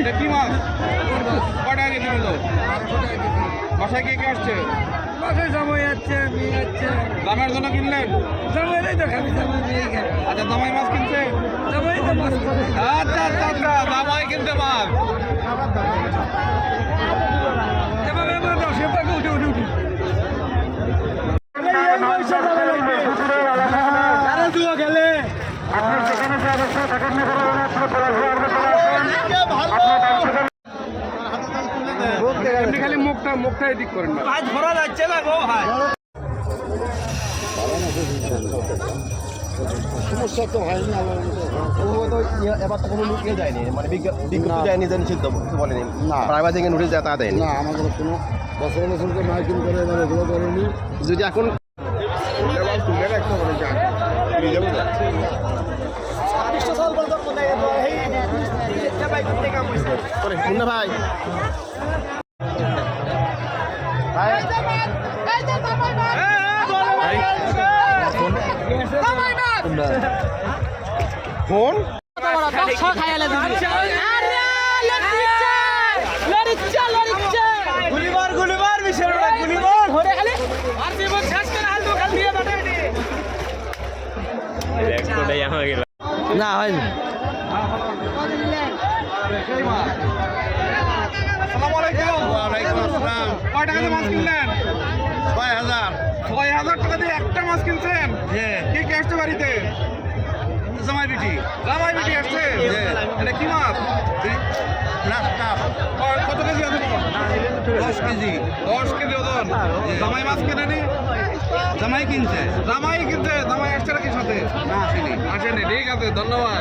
এটা কি মাছ? কয় কেজি হলো বাসায় কে কে আসছে? বাসায় জামাই যাচ্ছে মেয়ে যাচ্ছে দামের জন্য কিনলেন? জামাইরাই তো খাবি জামাই মেয়ে আচ্ছা দামাই মাছ কিনছে? জামাই তো মাছ আচ্ছা আচ্ছা আচ্ছা দামাই কিনতে মাছ। এবার এবার দশের টাকা উঠে উঠে উঠে। গেলে। এমনি খালি মুখটা মুখটা এদিক করেন না আজ ধরা যাচ্ছে না গো ভাই সমস্যা তো হয়নি তো ইয়ে- এবার তো কোনো লুকিয়ে যায়নি মানে বিজ্ঞপ্তি দেয়নি যে নিষিদ্ধ বলেনি না। প্রাইভেট থেকে নোটিশ দেয় তা দেয়নি না আমাদের কোনো বছর বছরকে মাইকিং করে এবার এগুলো করেনি যদি এখন মুন্না ভাই ফোন গুলিবার গুলিবার বিশের গুলিবার ঘরে খালি না। হয়নি কয় টাকা দিয়ে মাছ কিনলেন? ছয় হাজার। ছয় হাজার টাকা দিয়ে একটা মাছ কিনছেন? কে কে আসছে বাড়িতে? জামাই বিটি। জামাই বিটি আসছে? এটা কি মাছ? কত কেজি আছে দশ কেজি। দশ কেজি ওজন। জামাই মাছ কেনেনি? জামাই কিনছে। জামাই কিনছে। জামাই আসছে নাকি সাথে? না আসেনি। আসেনি। ঠিক আছে ধন্যবাদ।